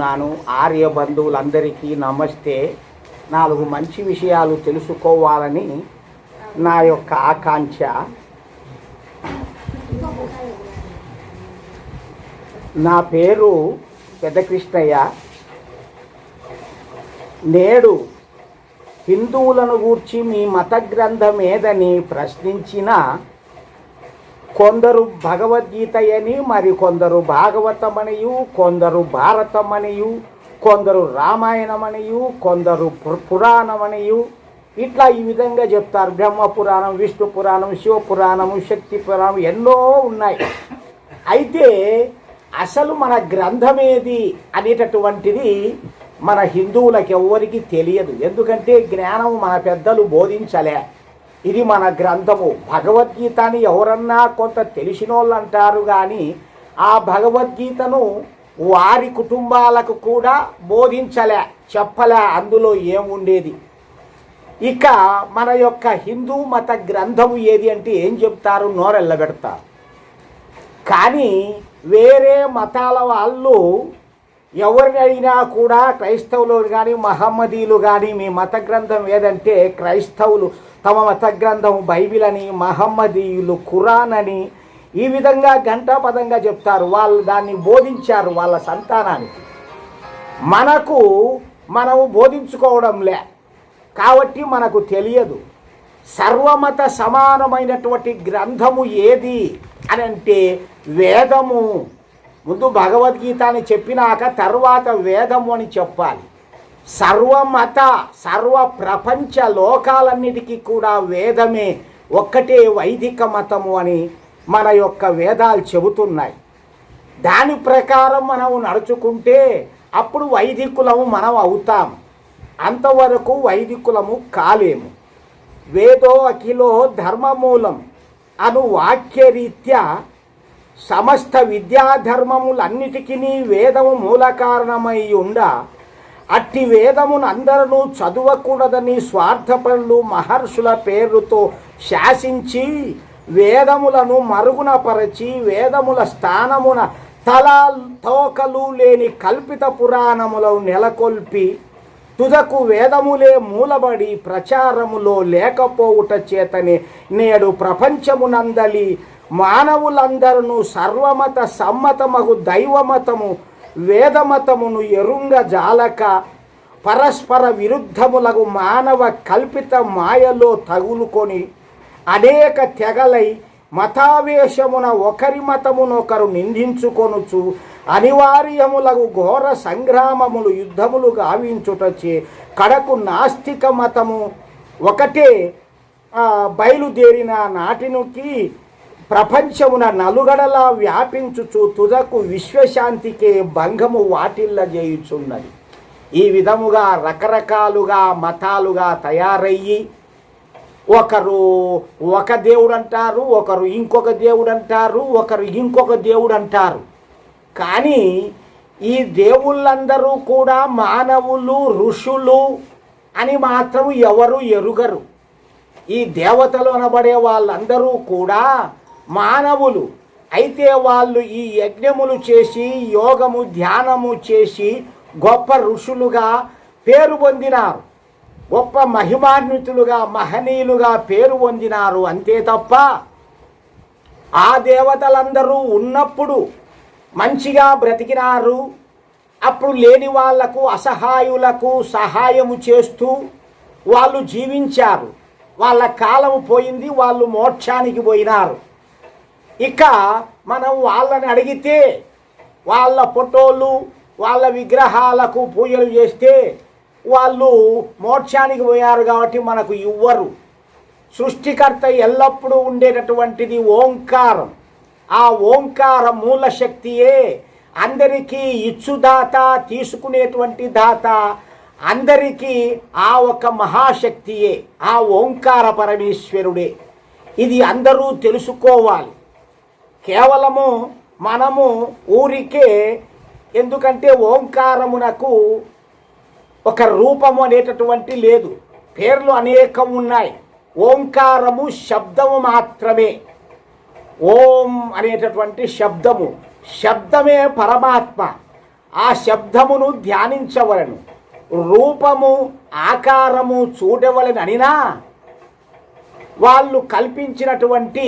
నాను ఆర్య బంధువులందరికీ నమస్తే. నాలుగు మంచి విషయాలు తెలుసుకోవాలని నా యొక్క ఆకాంక్ష. నా పేరు పెద్దకృష్ణయ్య నేడు హిందువులను గూర్చి మీ మత గ్రంథం ఏదని ప్రశ్నించిన కొందరు భగవద్గీతయని మరి కొందరు భాగవతమనియు కొందరు భారతమనియు కొందరు రామాయణమనియు కొందరు పు- పురాణమనియు. ఇట్లా ఈ విధంగా చెప్తారు. బ్రహ్మ పురాణం విష్ణు పురాణం శివ పురాణము శక్తి పురాణం ఎన్నో ఉన్నాయి. అయితే అసలు మన గ్రంథమేది అనేటటువంటిది మన హిందువులకు ఎవ్వరికి తెలియదు. ఎందుకంటే జ్ఞానం మన పెద్దలు బోధించలే. ఇది మన గ్రంథము. భగవద్గీత అని ఎవరన్నా కొంత తెలిసిన వాళ్ళు అంటారు కానీ ఆ భగవద్గీతను వారి కుటుంబాలకు కూడా బోధించలే చెప్పలే అందులో ఏముండేది? ఇక మన యొక్క హిందూ మత గ్రంథము ఏది అంటే ఏం చెప్తారు? నోరెళ్ళబెడతారు. కానీ వేరే మతాల వాళ్ళు ఎవరిని కూడా క్రైస్తవులు కానీ మహమ్మదీలు కానీ మీ మత గ్రంథం ఏదంటే క్రైస్తవులు. తమ మత గ్రంథం బైబిల్ అని మహమ్మదీయులు ఖురాన్ అని ఈ విధంగా ఘంటాపదంగా చెప్తారు. వాళ్ళు దాన్ని బోధించారు వాళ్ళ సంతానానికి. మనకు మనము బోధించుకోవడంలే కాబట్టి మనకు తెలియదు. సర్వమత సమానమైనటువంటి గ్రంథము ఏది అని అంటే వేదము. ముందు భగవద్గీత అని చెప్పినాక తర్వాత వేదము అని చెప్పాలి. సర్వమత సర్వ ప్రపంచ లోకాలన్నిటికీ కూడా వేదమే ఒక్కటే వైదిక మతము అని మన యొక్క వేదాలు చెబుతున్నాయి. దాని ప్రకారం మనం నడుచుకుంటే అప్పుడు వైదికులము మనం అవుతాం. అంతవరకు వైదికులము కాలేము. వేదో అఖిలో ధర్మమూలం అను వాక్యరీత్యా సమస్త విద్యాధర్మములన్నిటికీ వేదము మూల కారణమై ఉండ అట్టి వేదమును అందరూ చదవకూడదని స్వార్థపరులు మహర్షుల పేరుతో శాసించి వేదములను మరుగున పరచి వేదముల స్థానమున తల తోకలు లేని కల్పిత పురాణములను నెలకొల్పి తుదకు వేదములే మూలబడి ప్రచారములో లేకపోవుట చేతనే నేడు ప్రపంచమునందలి మానవులందరూ సర్వమత సమ్మతమగు దైవమతము వేదమతమును ఎరుంగ జాలక పరస్పర విరుద్ధములకు మానవ కల్పిత మాయలో తగులుకొని అనేక తెగలై మతావేశమున ఒకరి మతమునొకరు నిందించుకొనుచు అనివార్యములకు ఘోర సంగ్రామములు యుద్ధములు గావించుటచే కడకు నాస్తిక మతము ఒకటే బయలుదేరిన నాటినుకి ప్రపంచమున నలుగడలా వ్యాపించుచు తుదకు విశ్వశాంతికే భంగము వాటిల్ల చేయుచున్నది ఈ విధముగా రకరకాలుగా మతాలుగా తయారయ్యి ఒకరు ఒక దేవుడు అంటారు ఒకరు ఇంకొక దేవుడు అంటారు ఒకరు ఇంకొక దేవుడు అంటారు కానీ ఈ దేవుళ్ళందరూ కూడా మానవులు ఋషులు అని మాత్రం ఎవరు ఎరుగరు. ఈ దేవతలు అనబడే వాళ్ళందరూ కూడా మానవులు. అయితే వాళ్ళు ఈ యజ్ఞములు చేసి యోగము ధ్యానము చేసి గొప్ప ఋషులుగా పేరు పొందినారు. గొప్ప మహిమాన్వితులుగా మహనీయులుగా పేరు పొందినారు. అంతే తప్ప ఆ దేవతలందరూ ఉన్నప్పుడు మంచిగా బ్రతికినారు. అప్పుడు లేని వాళ్ళకు అసహాయులకు సహాయము చేస్తూ వాళ్ళు జీవించారు. వాళ్ళ కాలం పోయింది వాళ్ళు మోక్షానికి పోయినారు. ఇక మనం వాళ్ళని అడిగితే వాళ్ళ ఫోటోలు వాళ్ళ విగ్రహాలకు పూజలు చేస్తే వాళ్ళు మోక్షానికి పోయారు కాబట్టి మనకు ఇవ్వరు. సృష్టికర్త ఎల్లప్పుడూ ఉండేటటువంటిది ఓంకారం. ఆ ఓంకార మూల శక్తియే అందరికీ ఇచ్చుదాత తీసుకునేటువంటి దాత అందరికీ ఆ ఒక మహాశక్తియే ఆ ఓంకార పరమేశ్వరుడే. ఇది అందరూ తెలుసుకోవాలి. కేవలము మనము ఊరికే ఎందుకంటే ఓంకారమునకు ఒక రూపము అనేటటువంటి లేదు. పేర్లు అనేకం ఉన్నాయి. ఓంకారము శబ్దము మాత్రమే. ఓం అనేటటువంటి శబ్దము. శబ్దమే పరమాత్మ. ఆ శబ్దమును ధ్యానించవలను. రూపము ఆకారము చూడవలని వాళ్ళు కల్పించినటువంటి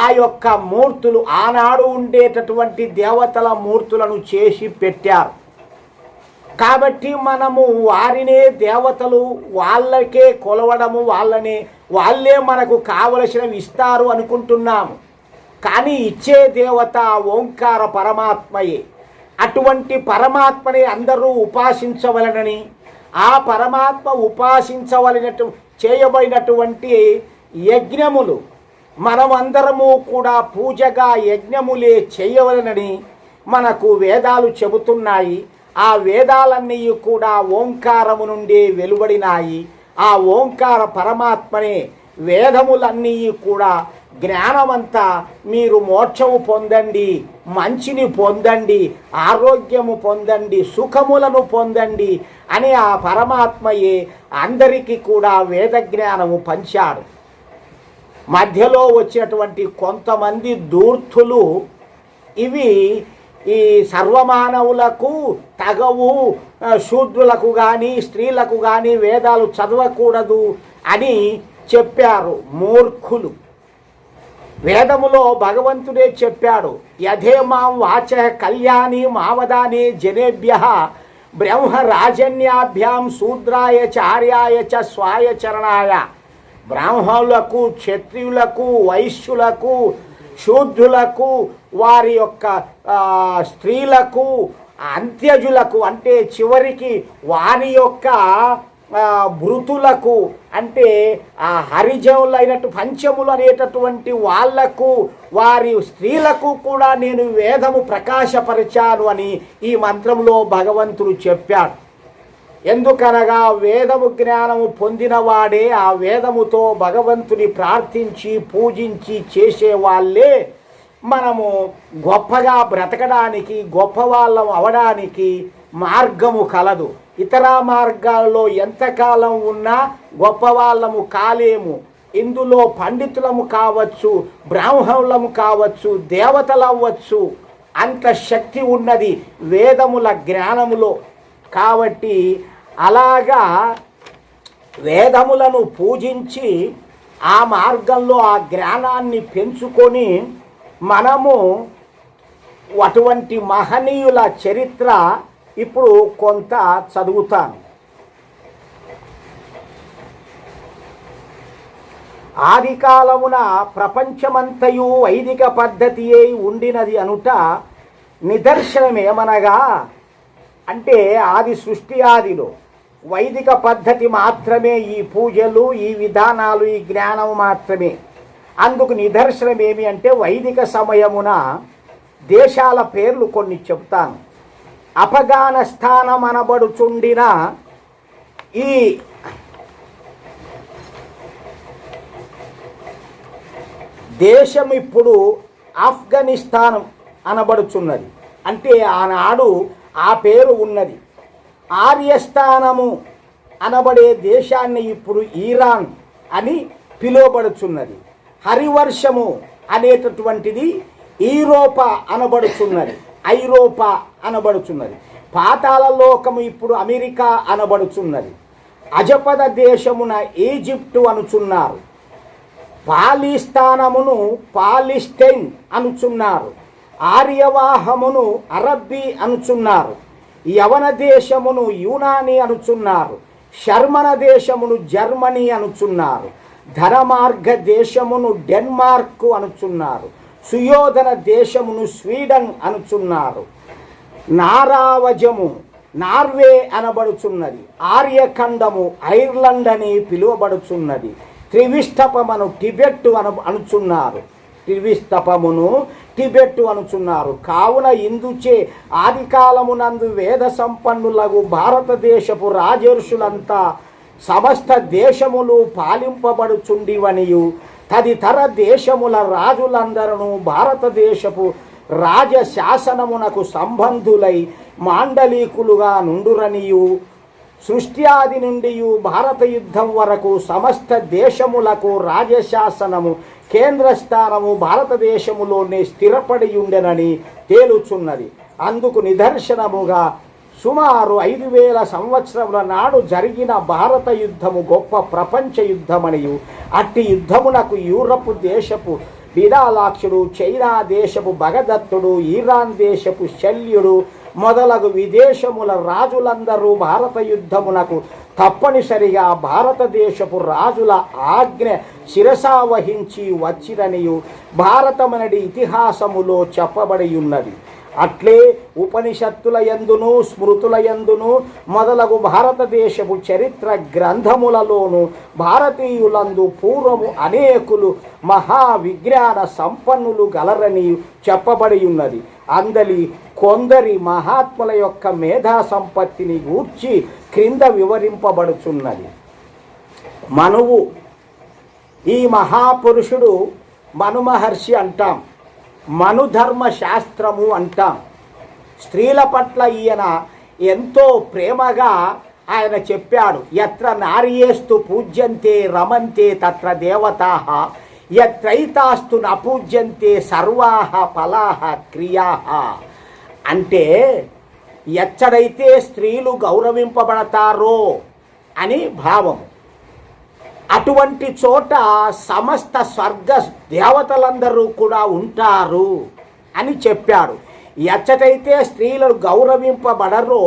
ఆ యొక్క మూర్తులు ఆనాడు ఉండేటటువంటి దేవతల మూర్తులను చేసి పెట్టారు. కాబట్టి మనము వారినే దేవతలు వాళ్ళకే కొలవడము వాళ్ళని వాళ్ళే మనకు కావలసినవి ఇస్తారు అనుకుంటున్నాము. కానీ ఇచ్చే దేవత ఓంకార పరమాత్మయే. అటువంటి పరమాత్మని అందరూ ఉపాసించవలనని ఆ పరమాత్మ ఉపాసించవలనటు చేయబడినటువంటి యజ్ఞములు. మనమందరము కూడా పూజగా యజ్ఞములే చేయవలనని మనకు వేదాలు చెబుతున్నాయి. ఆ వేదాలన్నీ కూడా ఓంకారము నుండి వెలువడినాయి. ఆ ఓంకార పరమాత్మనే వేదములన్నీ కూడా జ్ఞానమంతా మీరు మోక్షము పొందండి మంచిని పొందండి ఆరోగ్యము పొందండి సుఖములను పొందండి అని ఆ పరమాత్మయే అందరికీ కూడా వేద జ్ఞానము పంచాడు. మధ్యలో వచ్చేటువంటి కొంతమంది దూర్తులు ఇవి ఈ సర్వమానవులకు తగవు శూద్రులకు కానీ స్త్రీలకు కానీ వేదాలు చదవకూడదు అని చెప్పారు మూర్ఖులు. వేదములో భగవంతుడే చెప్పాడు యథేమాం వాచ కళ్యాణి మావదాని జనేభ్య బ్రహ్మ రాజన్యాభ్యాం శూద్రాయ చార్యాయ చ స్వాయ చరణాయ. బ్రాహ్మణులకు క్షత్రియులకు వైశ్యులకు శూద్రులకు వారి యొక్క స్త్రీలకు అంత్యజులకు అంటే చివరికి వారి యొక్క మృతులకు అంటే ఆ హరిజనులైనట్టు పంచములు అనేటటువంటి వాళ్ళకు వారి స్త్రీలకు కూడా నేను వేదము ప్రకాశపరిచాను అని ఈ మంత్రంలో భగవంతుడు చెప్పాడు. ఎందుకనగా వేదము జ్ఞానము పొందినవాడే ఆ వేదముతో భగవంతుని ప్రార్థించి పూజించి చేసేవాళ్ళే మనము గొప్పగా బ్రతకడానికి గొప్పవాళ్ళం అవడానికి మార్గము కలదు. ఇతర మార్గాల్లో ఎంతకాలం ఉన్నా గొప్పవాళ్ళము కాలేము. ఇందులో పండితులము కావచ్చు బ్రాహ్మణులము కావచ్చు దేవతలు అవ్వచ్చు. అంత శక్తి ఉన్నది వేదముల జ్ఞానములో. కాబట్టి అలాగా వేదములను పూజించి ఆ మార్గంలో ఆ జ్ఞానాన్ని పెంచుకొని మనము అటువంటి మహనీయుల చరిత్ర ఇప్పుడు కొంత చదువుతాను. ఆదికాలమున ప్రపంచమంతయు వైదిక పద్ధతి అయి ఉండినది అనుట నిదర్శనమేమనగా అంటే ఆది సృష్టి ఆదిలో వైదిక పద్ధతి మాత్రమే ఈ పూజలు ఈ విధానాలు ఈ జ్ఞానం మాత్రమే. అందుకు నిదర్శనం ఏమి అంటే వైదిక సమయమున దేశాల పేర్లు కొన్ని చెప్తాను. అఫగానిస్తానం అనబడుచుండిన ఈ దేశం ఇప్పుడు ఆఫ్ఘనిస్తాన్ అనబడుచున్నది. అంటే ఆనాడు ఆ పేరు ఉన్నది. ఆర్యస్థానము అనబడే దేశాన్ని ఇప్పుడు ఈరాన్ అని పిలువబడుచున్నది. హరివర్షము అనేటటువంటిది ఈరోపా అనబడుచున్నది. ఐరోపా అనబడుచున్నది. పాతాల లోకము ఇప్పుడు అమెరికా అనబడుచున్నది. అజపద దేశమున ఈజిప్టు అనుచున్నారు. పాలిస్తానమును పాలిస్టైన్ అనుచున్నారు. ఆర్యవాహమును అరబ్బీ అనుచున్నారు. యవన దేశమును యూనాని అనుచున్నారు శర్మన దేశమును జర్మనీ అనుచున్నారు ధనమార్గ దేశమును డెన్మార్క్ అనుచున్నారు సుయోధన దేశమును స్వీడన్ అనుచున్నారు. నారావజము నార్వే అనబడుచున్నది ఆర్యఖండము ఐర్లండ్ అని పిలువబడుచున్నది త్రివిష్టపమను టిబెట్ అను అనుచున్నారు. త్రివిష్టపమును టిబెట్ అనుచున్నారు. కావున ఇందుచే ఆది కాలమునందు వేద సంపన్నులకు భారతదేశపు రాజర్షులంతా సమస్త దేశములు పాలింపబడుచుండివనియు. తదితర దేశముల రాజులందరూ భారతదేశపు రాజ శాసనమునకు సంబంధులై మాండలీకులుగా నుండురనియు. సృష్టి ఆది నుండి భారత యుద్ధం వరకు సమస్త దేశములకు రాజశాసనము కేంద్ర స్థానము భారతదేశములోనే స్థిరపడి ఉండెనని తేలుచున్నది. అందుకు నిదర్శనముగా సుమారు ఐదు వేల సంవత్సరముల నాడు జరిగిన భారత యుద్ధము గొప్ప ప్రపంచ యుద్ధమనియు. అట్టి యుద్ధమునకు యూరప్ దేశపు బిడాలాక్షుడు చైనా దేశపు భగదత్తుడు ఈరాన్ దేశపు శల్యుడు మొదలగు విదేశముల రాజులందరూ భారత యుద్ధమునకు తప్పనిసరిగా భారతదేశపు రాజుల ఆజ్ఞ శిరసా వహించి వచ్చిరనియు భారతమనడి ఇతిహాసములో చెప్పబడి ఉన్నది అట్లే ఉపనిషత్తుల యందును స్మృతుల యందును మొదలగు భారతదేశపు చరిత్ర గ్రంథములలోను భారతీయులందు పూర్వము అనేకులు మహా విజ్ఞాన సంపన్నులు గలరని చెప్పబడి ఉన్నది అందలి కొందరి మహాత్ముల యొక్క మేధా సంపత్తిని గూర్చి క్రింద వివరింపబడుచున్నది. మనువు ఈ మహాపురుషుడు మనుమహర్షి అంటాం మనుధర్మ శాస్త్రము అంటాం. స్త్రీల పట్ల ఈయన ఎంతో ప్రేమగా ఆయన చెప్పాడు ఎత్ర నార్యేస్తు పూజ్యంతే రమంతే తత్ర దేవతా ఎత్రైతాస్తు నపూజ్యంతే సర్వాహ ఫలాహ క్రియాహ అంటే ఎచ్చడైతే స్త్రీలు గౌరవింపబడతారో అని భావము. అటువంటి చోట సమస్త స్వర్గ దేవతలందరూ కూడా ఉంటారు అని చెప్పాడు ఎచ్చటైతే స్త్రీలు గౌరవింపబడరో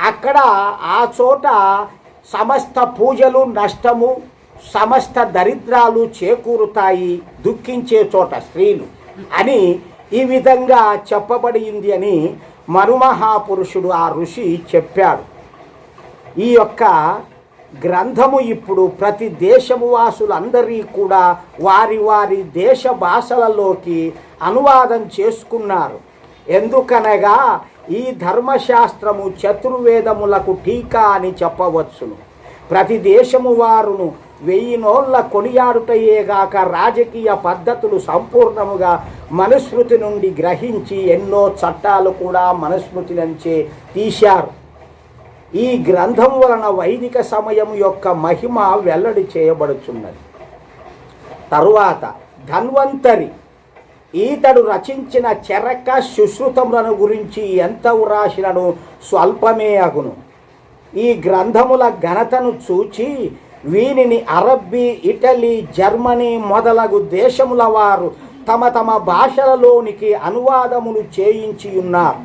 అక్కడ ఆ చోట సమస్త పూజలు నష్టము సమస్త దరిద్రాలు చేకూరుతాయి దుఃఖించే చోట స్త్రీలు అని ఈ విధంగా చెప్పబడింది అని మరుమహాపురుషుడు ఆ ఋషి చెప్పాడు. ఈ యొక్క గ్రంథము ఇప్పుడు ప్రతి దేశము వాసులందరి కూడా వారి వారి దేశ భాషలలోకి అనువాదం చేసుకున్నారు. ఎందుకనగా ఈ ధర్మశాస్త్రము చతుర్వేదములకు టీకా అని చెప్పవచ్చును. ప్రతి దేశము వారును వెయ్యి నోళ్ళ కొనియాడుటయేగాక రాజకీయ పద్ధతులు సంపూర్ణముగా మనుస్మృతి నుండి గ్రహించి ఎన్నో చట్టాలు కూడా మనుస్మృతి నుంచే తీశారు. ఈ గ్రంథం వలన వైదిక సమయం యొక్క మహిమ వెల్లడి చేయబడుచున్నది. తరువాత ధన్వంతరి ఈతడు రచించిన చెరక సుశ్రుతములను గురించి ఎంత వ్రాసినను స్వల్పమే అగును. ఈ గ్రంథముల ఘనతను చూచి వీనిని అరబ్బీ ఇటలీ జర్మనీ మొదలగు దేశముల వారు తమ తమ భాషలలోనికి అనువాదములు చేయించి ఉన్నారు.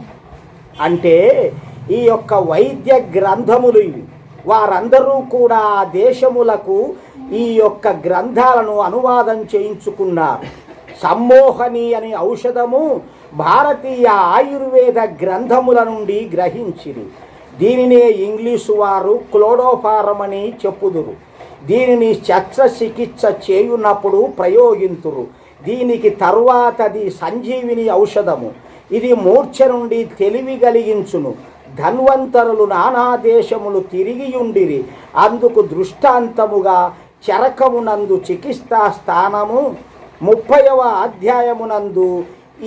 అంటే ఈ యొక్క వైద్య గ్రంథములు ఇవి. వారందరూ కూడా ఆ దేశములకు ఈ యొక్క గ్రంథాలను అనువాదం చేయించుకున్నారు. సమ్మోహని అనే ఔషధము భారతీయ ఆయుర్వేద గ్రంథముల నుండి గ్రహించింది దీనినే ఇంగ్లీషు వారు క్లోడోఫారం అని చెప్పుదురు. దీనిని శస్త్రచికిత్స చేయునప్పుడు ప్రయోగింతురు. దీనికి తరువాతది సంజీవిని ఔషధము. ఇది మూర్ఛ నుండి తెలివి కలిగించును. ధన్వంతరులు నానా దేశములు తిరిగియుండిరి. అందుకు దృష్టాంతముగా చరకమునందు చికిత్సా స్థానము ముప్పైవ అధ్యాయమునందు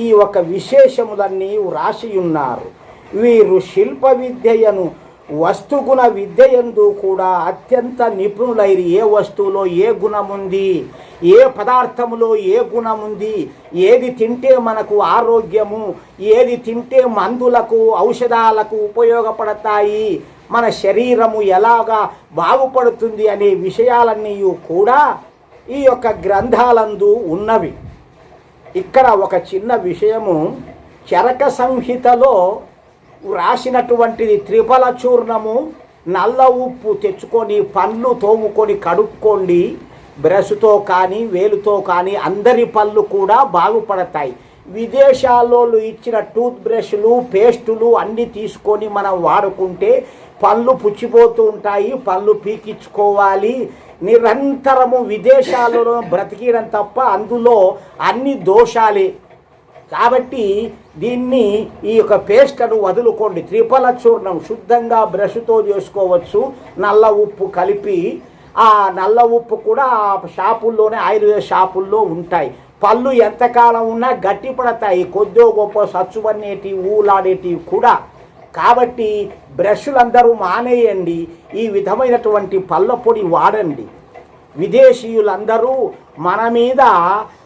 ఈ ఒక విశేషములన్నీ వ్రాసియున్నారు. వీరు శిల్ప విద్యయను వస్తుగుణ విద్యయందు కూడా అత్యంత నిపుణులైరి. ఏ వస్తువులో ఏ గుణముంది? ఏ పదార్థములో ఏ గుణముంది? ఏది తింటే మనకు ఆరోగ్యము? ఏది తింటే మందులకు ఔషధాలకు ఉపయోగపడతాయి? మన శరీరము ఎలాగా బాగుపడుతుంది అనే విషయాలన్నీ కూడా ఈ యొక్క గ్రంథాలందు ఉన్నవి. ఇక్కడ ఒక చిన్న విషయము చరక సంహితలో రాసినటువంటిది త్రిఫల చూర్ణము నల్ల ఉప్పు తెచ్చుకొని పళ్ళు తోముకొని కడుక్కోండి. బ్రష్తో కానీ వేలుతో కానీ అందరి పళ్ళు కూడా బాగుపడతాయి. విదేశాల్లో ఇచ్చిన టూత్ బ్రష్లు పేస్టులు అన్నీ తీసుకొని మనం వాడుకుంటే పళ్ళు పుచ్చిపోతూ ఉంటాయి పళ్ళు పీకించుకోవాలి. నిరంతరము విదేశాలలో బ్రతికిడం తప్ప అందులో అన్ని దోషాలే. కాబట్టి దీన్ని ఈ యొక్క పేస్ట్ను వదులుకోండి. త్రిఫల చూర్ణం శుద్ధంగా బ్రష్తో చేసుకోవచ్చు. నల్ల ఉప్పు కలిపి ఆ నల్ల ఉప్పు కూడా షాపుల్లోనే ఆయుర్వేద షాపుల్లో ఉంటాయి. పళ్ళు ఎంతకాలం ఉన్నా గట్టి పడతాయి. కొద్దో గొప్ప సచ్చువనేటివి ఊలాడేటివి కూడా. కాబట్టి బ్రష్లందరూ మానేయండి. ఈ విధమైనటువంటి పళ్ళ పొడి వాడండి. విదేశీయులందరూ మన మీద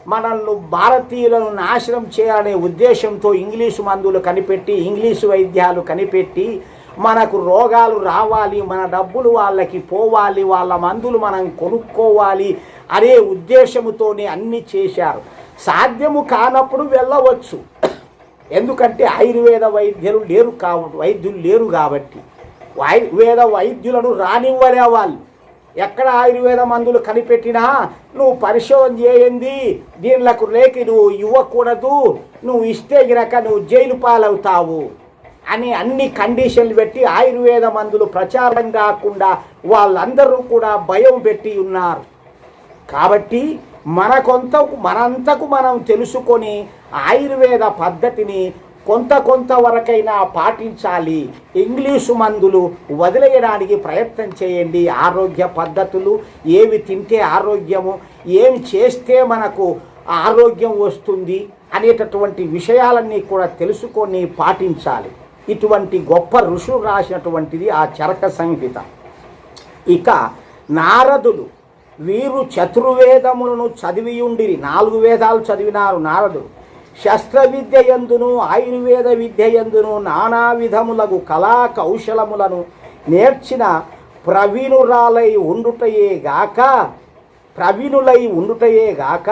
మనల్ని భారతీయులను నాశనం చేయాలనే ఉద్దేశంతో ఇంగ్లీషు మందులు కనిపెట్టి ఇంగ్లీషు వైద్యాలు కనిపెట్టి మనకు రోగాలు రావాలి మన డబ్బులు వాళ్ళకి పోవాలి వాళ్ళ మందులు మనం కొనుక్కోవాలి అనే ఉద్దేశముతోనే అన్ని చేశారు. సాధ్యము కానప్పుడు వెళ్ళవచ్చు. ఎందుకంటే ఆయుర్వేద వైద్యులు లేరు కాబట్టి వైద్యులు లేరు కాబట్టి. ఆయుర్వేద వైద్యులను రానివ్వలే వాళ్ళు ఎక్కడ ఆయుర్వేద మందులు కనిపెట్టినా నువ్వు పరిశోధన చేయండి. దీనిలకు లేకి నువ్వు ఇవ్వకూడదు. నువ్వు ఇస్తే గినక నువ్వు జైలు పాలవుతావు అని అన్ని కండిషన్లు పెట్టి ఆయుర్వేద మందులు ప్రచారం కాకుండా వాళ్ళందరూ కూడా భయం పెట్టి ఉన్నారు. కాబట్టి మన మనంతకు మనం తెలుసుకొని ఆయుర్వేద పద్ధతిని కొంత కొంతవరకైనా పాటించాలి. ఇంగ్లీషు మందులు వదిలేయడానికి ప్రయత్నం చేయండి. ఆరోగ్య పద్ధతులు ఏవి తింటే ఆరోగ్యము ఏమి చేస్తే మనకు ఆరోగ్యం వస్తుంది అనేటటువంటి విషయాలన్నీ కూడా తెలుసుకొని పాటించాలి. ఇటువంటి గొప్ప ఋషులు రాసినటువంటిది ఆ చరక సంహిత. ఇక నారదులు వీరు చతుర్వేదములను చదివియుండిరి. నాలుగు వేదాలు చదివినారు నారదుడు. శస్త్ర విద్య ఎందును ఆయుర్వేద విద్య ఎందును నానా విధములకు కళా కౌశలములను నేర్చిన ప్రవీణురాలై ఉండుటయే గాక ప్రవీణులై ఉండుటయే గాక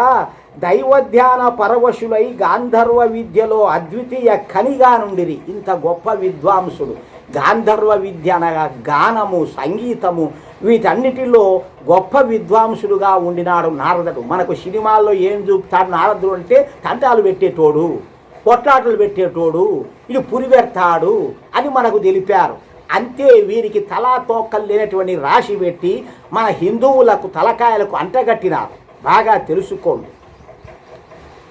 దైవధ్యాన పరవశులై గాంధర్వ విద్యలో అద్వితీయ కనిగా నుండిరి. ఇంత గొప్ప విద్వాంసుడు. గాంధర్వ విద్య అనగా గానము సంగీతము వీటన్నిటిలో గొప్ప విద్వాంసుడుగా ఉండినాడు నారదుడు. మనకు సినిమాల్లో ఏం చూపుతాడు నారదుడు అంటే తంటాలు పెట్టేటోడు కొట్లాటలు పెట్టేటోడు ఇది పురిపెడతాడు అని మనకు తెలిపారు. అంతే వీరికి తలా తోకలు లేనటువంటి రాశి పెట్టి మన హిందువులకు తలకాయలకు అంటగట్టినారు. బాగా తెలుసుకోండి.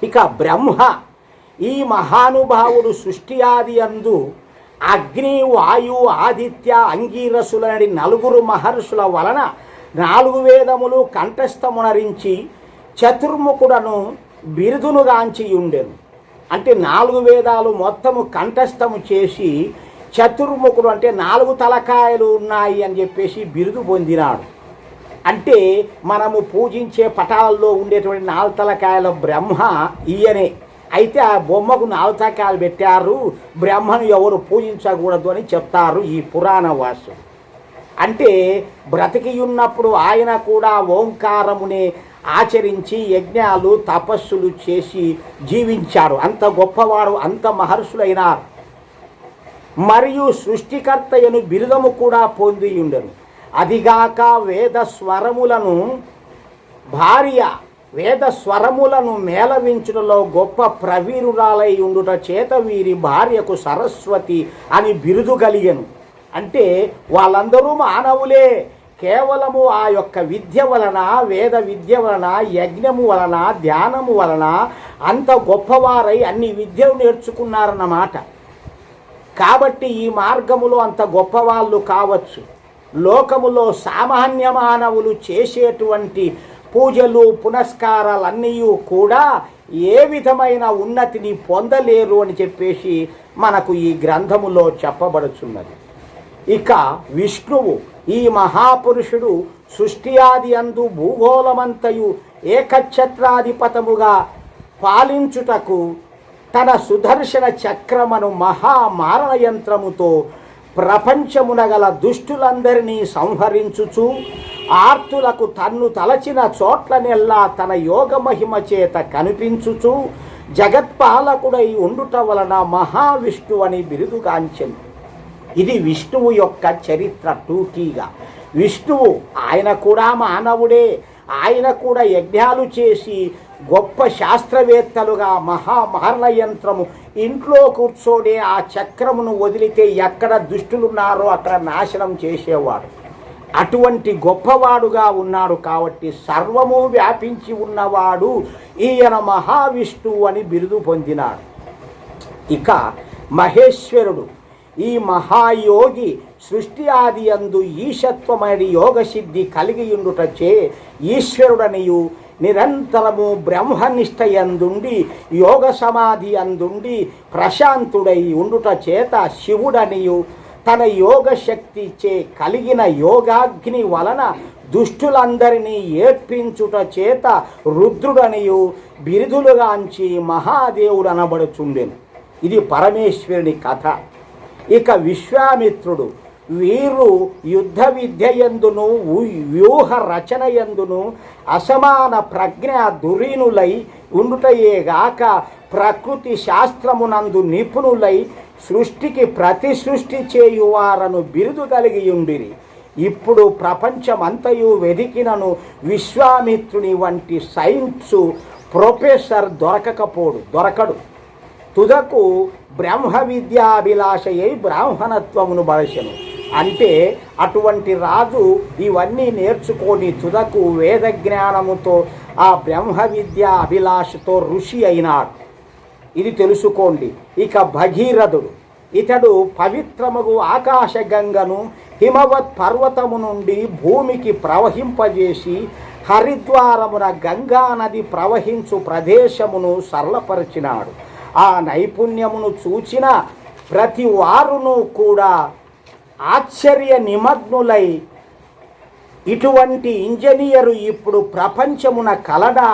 ఇక బ్రహ్మ ఈ మహానుభావుడు సృష్టి ఆది అందు అగ్ని వాయు ఆదిత్య అంగీరసులని నలుగురు మహర్షుల వలన నాలుగు వేదములు కంఠస్థమునరించి చతుర్ముఖుడను బిరుదునుగాంచి ఉండెను అంటే నాలుగు వేదాలు మొత్తము కంఠస్థము చేసి చతుర్ముఖుడు అంటే నాలుగు తలకాయలు ఉన్నాయి అని చెప్పేసి బిరుదు పొందినాడు. అంటే మనము పూజించే పటాలలో ఉండేటువంటి నాలుగు తలకాయల బ్రహ్మ ఈయనే. అయితే ఆ బొమ్మకు నాలుగు పెట్టారు. బ్రహ్మను ఎవరు పూజించకూడదు అని చెప్తారు ఈ పురాణ వాసు అంటే బ్రతికి ఉన్నప్పుడు ఆయన కూడా ఓంకారమునే ఆచరించి యజ్ఞాలు తపస్సులు చేసి జీవించారు. అంత గొప్పవాడు అంత మహర్షులైనారు. మరియు సృష్టికర్తయను బిరుదము కూడా పొంది ఉండను అదిగాక వేద స్వరములను భార్య వేద స్వరములను మేళవించుటలో గొప్ప ప్రవీరురాలై ఉండుట చేత వీరి భార్యకు సరస్వతి అని బిరుదు కలిగను. అంటే వాళ్ళందరూ మానవులే. కేవలము ఆ యొక్క విద్య వలన వేద విద్య వలన యజ్ఞము వలన ధ్యానము వలన అంత గొప్పవారై అన్ని విద్యలు నేర్చుకున్నారన్నమాట. కాబట్టి ఈ మార్గములో అంత గొప్పవాళ్ళు కావచ్చు. లోకములో సామాన్య మానవులు చేసేటువంటి పూజలు పునస్కారాలన్నీ కూడా ఏ విధమైన ఉన్నతిని పొందలేరు అని చెప్పేసి మనకు ఈ గ్రంథములో చెప్పబడుచున్నది. ఇక విష్ణువు ఈ మహాపురుషుడు సృష్టి ఆది అందు భూగోళమంతయు ఏకఛత్రాధిపతముగా పాలించుటకు తన సుదర్శన చక్రమను మహామారణ యంత్రముతో ప్రపంచమున గల దుష్టులందరినీ సంహరించుచు ఆర్తులకు తన్ను తలచిన చోట్లనెల్లా తన యోగ మహిమ చేత కనిపించుచు జగత్పాలకుడై ఉండుట వలన మహావిష్ణు అని బిరుదుగాంచెను. ఇది విష్ణువు యొక్క చరిత్ర టూకీగా. విష్ణువు ఆయన కూడా మానవుడే. ఆయన కూడా యజ్ఞాలు చేసి గొప్ప శాస్త్రవేత్తలుగా మహామహర్ణ యంత్రము. ఇంట్లో కూర్చోడే ఆ చక్రమును వదిలితే ఎక్కడ దుష్టులున్నారో అక్కడ నాశనం చేసేవాడు. అటువంటి గొప్పవాడుగా ఉన్నాడు కాబట్టి సర్వము వ్యాపించి ఉన్నవాడు ఈయన మహావిష్ణువు అని బిరుదు పొందినాడు. ఇక మహేశ్వరుడు ఈ మహాయోగి సృష్టి ఆది అందు ఈశత్వమైన యోగ సిద్ధి కలిగియుండుటచే ఈశ్వరుడనియు నిరంతరము బ్రహ్మనిష్ట ఎందుండి యోగ సమాధి అందుండి ప్రశాంతుడై ఉండుట చేత శివుడనియు. తన యోగ శక్తి చే కలిగిన యోగాగ్ని వలన దుష్టులందరినీ ఏడ్పించుట చేత రుద్రుడనియు. బిరుదులుగాంచి మహాదేవుడు అనబడుచుండెను ఇది పరమేశ్వరుని కథ. ఇక విశ్వామిత్రుడు వీరు యుద్ధ విద్య ఎందును వ్యూహ రచన ఎందును అసమాన ప్రజ్ఞ దురీనులై ఉండుటయేగాక ప్రకృతి శాస్త్రమునందు నిపుణులై సృష్టికి ప్రతి సృష్టి చేయువారను బిరుదు కలిగి ఉండిరి ఇప్పుడు ప్రపంచమంతయు వెదికినను విశ్వామిత్రుని వంటి సైన్సు ప్రొఫెసర్ దొరకకపోడు దొరకడు. తుదకు బ్రహ్మ విద్యాభిలాషయై బ్రాహ్మణత్వమును బలసెను. అంటే అటువంటి రాజు ఇవన్నీ నేర్చుకొని తుదకు వేద జ్ఞానముతో ఆ బ్రహ్మ విద్య అభిలాషతో ఋషి అయినాడు. ఇది తెలుసుకోండి. ఇక భగీరథుడు. ఇతడు పవిత్రముగు ఆకాశగంగను హిమవత్ పర్వతము నుండి భూమికి ప్రవహింపజేసి హరిద్వారమున గంగా నది ప్రవహించు ప్రదేశమును సరళపరిచినాడు. ఆ నైపుణ్యమును చూచిన ప్రతి వారును కూడా ఆశ్చర్య నిమగ్నులై. ఇటువంటి ఇంజనీరు ఇప్పుడు ప్రపంచమున కలడా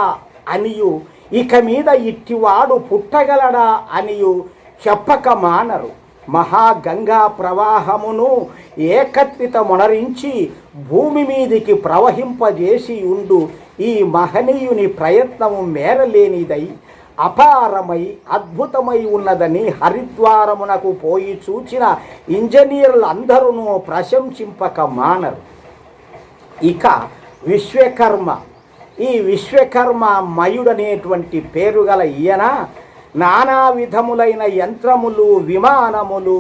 అనియు ఇక మీద ఇట్టివాడు పుట్టగలడా అనియు చెప్పక మానరు. మహాగంగా ప్రవాహమును ఏకత్రితమునరించి భూమి మీదికి ప్రవహింపజేసి ఉండు ఈ మహనీయుని ప్రయత్నము మేరలేనిదై. అపారమై అద్భుతమై ఉన్నదని హరిద్వారమునకు పోయి చూచిన ఇంజనీర్లు అందరూ ప్రశంసింపక మానరు. ఇక విశ్వకర్మ ఈ విశ్వకర్మ మయుడనేటువంటి పేరు గల ఈయన నానా విధములైన యంత్రములు విమానములు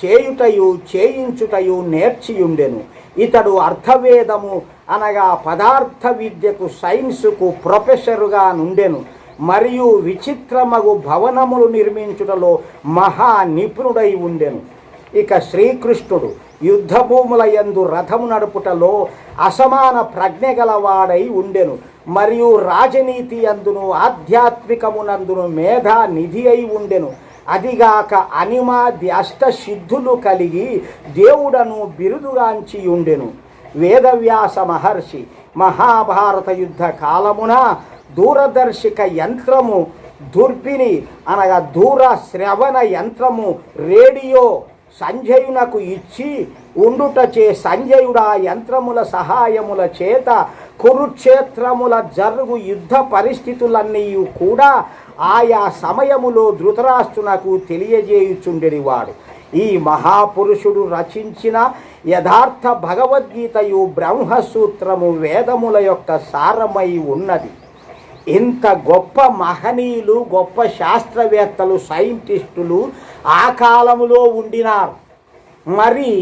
చేయుటయు చేయించుటయు నేర్చియుండెను. ఇతడు అర్థవేదము అనగా పదార్థ విద్యకు సైన్సుకు ప్రొఫెసరుగా నుండెను. మరియు విచిత్రమగు భవనములు నిర్మించుటలో మహా నిపుణుడై ఉండెను. ఇక శ్రీకృష్ణుడు యుద్ధభూముల యందు రథము నడుపుటలో అసమాన ప్రజ్ఞ గలవాడై ఉండెను. మరియు రాజనీతి అందును ఆధ్యాత్మికమునందును మేధా నిధి అయి ఉండెను. అదిగాక అనిమాది అష్టసిద్ధులు కలిగి దేవుడను బిరుదుగాంచి ఉండెను. వేదవ్యాస మహర్షి మహాభారత యుద్ధ కాలమున దూరదర్శిక యంత్రము దుర్బిని అనగా దూర శ్రవణ యంత్రము రేడియో సంజయునకు ఇచ్చి ఉండుటచే సంజయుడు ఆ యంత్రముల సహాయముల చేత కురుక్షేత్రముల జరుగు యుద్ధ పరిస్థితులన్నీ కూడా ఆయా సమయములో ధృతరాష్ట్రునకు తెలియజేయుచుండెడివాడు ఈ మహాపురుషుడు రచించిన యథార్థ భగవద్గీతయు బ్రహ్మసూత్రము వేదముల యొక్క సారమై ఉన్నది. ఇంత గొప్ప మహనీయులు గొప్ప శాస్త్రవేత్తలు సైంటిస్టులు ఆ కాలములో ఉండినారు. మరి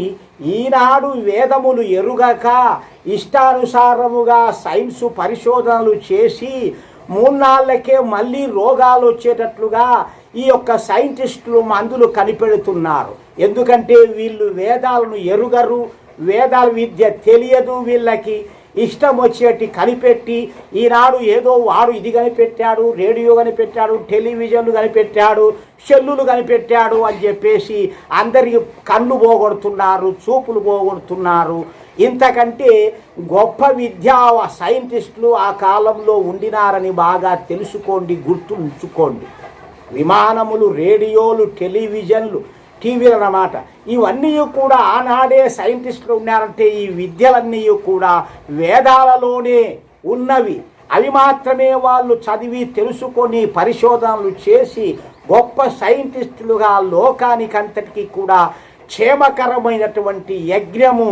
ఈనాడు వేదములు ఎరుగక ఇష్టానుసారముగా సైన్సు పరిశోధనలు చేసి మూన్నాళ్ళకే మళ్ళీ రోగాలు వచ్చేటట్లుగా ఈ యొక్క సైంటిస్టులు మందులు కనిపెడుతున్నారు. ఎందుకంటే వీళ్ళు వేదాలను ఎరుగరు వేదాల విద్య తెలియదు వీళ్ళకి. ఇష్టం వచ్చేటి కనిపెట్టి ఈనాడు ఏదో వాడు ఇది కనిపెట్టాడు రేడియో కనిపెట్టాడు టెలివిజన్లు కనిపెట్టాడు సెల్లులు కనిపెట్టాడు అని చెప్పేసి అందరికి కళ్ళు పోగొడుతున్నారు చూపులు పోగొడుతున్నారు. ఇంతకంటే గొప్ప విద్యా సైంటిస్టులు ఆ కాలంలో ఉండినారని బాగా తెలుసుకోండి గుర్తుంచుకోండి. విమానములు రేడియోలు టెలివిజన్లు టీవీలు అన్నమాట. ఇవన్నీ కూడా ఆనాడే సైంటిస్టులు ఉన్నారంటే ఈ విద్యలన్నీ కూడా వేదాలలోనే ఉన్నవి. అవి మాత్రమే వాళ్ళు చదివి తెలుసుకొని పరిశోధనలు చేసి గొప్ప సైంటిస్టులుగా లోకానికంతటికి కూడా క్షేమకరమైనటువంటి యజ్ఞము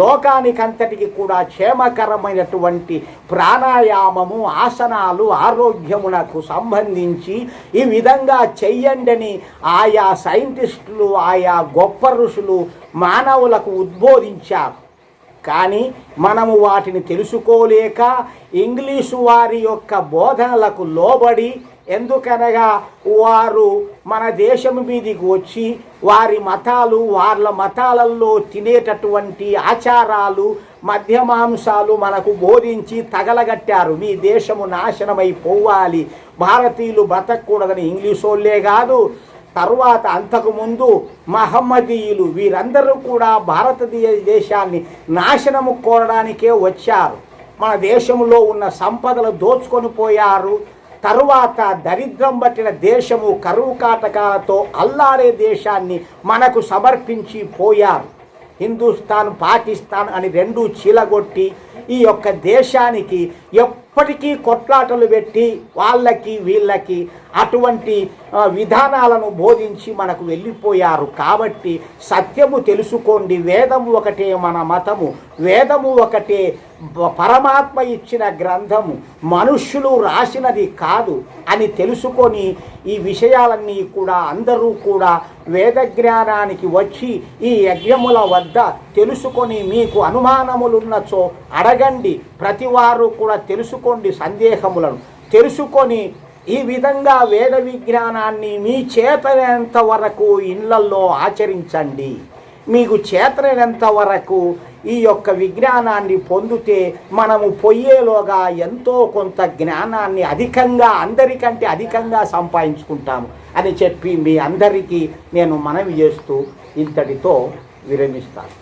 లోకానికంతటికి కూడా క్షేమకరమైనటువంటి ప్రాణాయామము ఆసనాలు ఆరోగ్యమునకు సంబంధించి ఈ విధంగా చెయ్యండని ఆయా సైంటిస్టులు ఆయా గొప్ప ఋషులు మానవులకు ఉద్బోధించారు. కానీ మనము వాటిని తెలుసుకోలేక ఇంగ్లీషు వారి యొక్క బోధనలకు లోబడి ఎందుకనగా వారు మన దేశం మీదికి వచ్చి వారి మతాలు వాళ్ళ మతాలలో తినేటటువంటి ఆచారాలు మధ్యమాంసాలు మనకు బోధించి తగలగట్టారు. మీ దేశము నాశనమైపోవాలి. భారతీయులు బ్రతకూడదని ఇంగ్లీషోళ్ళే కాదు. తర్వాత అంతకుముందు మహమ్మదీయులు వీరందరూ కూడా భారతదేశ దేశాన్ని నాశనము కోరడానికే వచ్చారు. మన దేశంలో ఉన్న సంపదలు దోచుకొని పోయారు. తరువాత దరిద్రం పట్టిన దేశము కరువు కాటకాలతో అల్లాడే దేశాన్ని మనకు సమర్పించి పోయారు. హిందుస్థాన్ పాకిస్తాన్ అని రెండు చీలగొట్టి ఈ యొక్క దేశానికి ఎప్పటికీ కొట్లాటలు పెట్టి వాళ్ళకి వీళ్ళకి అటువంటి విధానాలను బోధించి మనకు వెళ్ళిపోయారు. కాబట్టి సత్యము తెలుసుకోండి. వేదము ఒకటే మన మతము. వేదము ఒకటే పరమాత్మ ఇచ్చిన గ్రంథము. మనుష్యులు రాసినది కాదు అని తెలుసుకొని ఈ విషయాలన్నీ కూడా అందరూ కూడా వేద జ్ఞానానికి వచ్చి ఈ యజ్ఞముల వద్ద తెలుసుకొని మీకు అనుమానములున్నచో అడగండి. ప్రతివారు కూడా తెలుసుకోండి సందేహములను. తెలుసుకొని ఈ విధంగా వేద విజ్ఞానాన్ని మీ చేతనంత వరకు ఇళ్ళల్లో ఆచరించండి. మీకు చేతనంత వరకు ఈ యొక్క విజ్ఞానాన్ని పొందితే మనము పొయ్యేలోగా ఎంతో కొంత జ్ఞానాన్ని అధికంగా అందరికంటే అధికంగా సంపాదించుకుంటాము అని చెప్పి మీ అందరికీ నేను మనవి చేస్తూ ఇంతటితో విరమిస్తాను.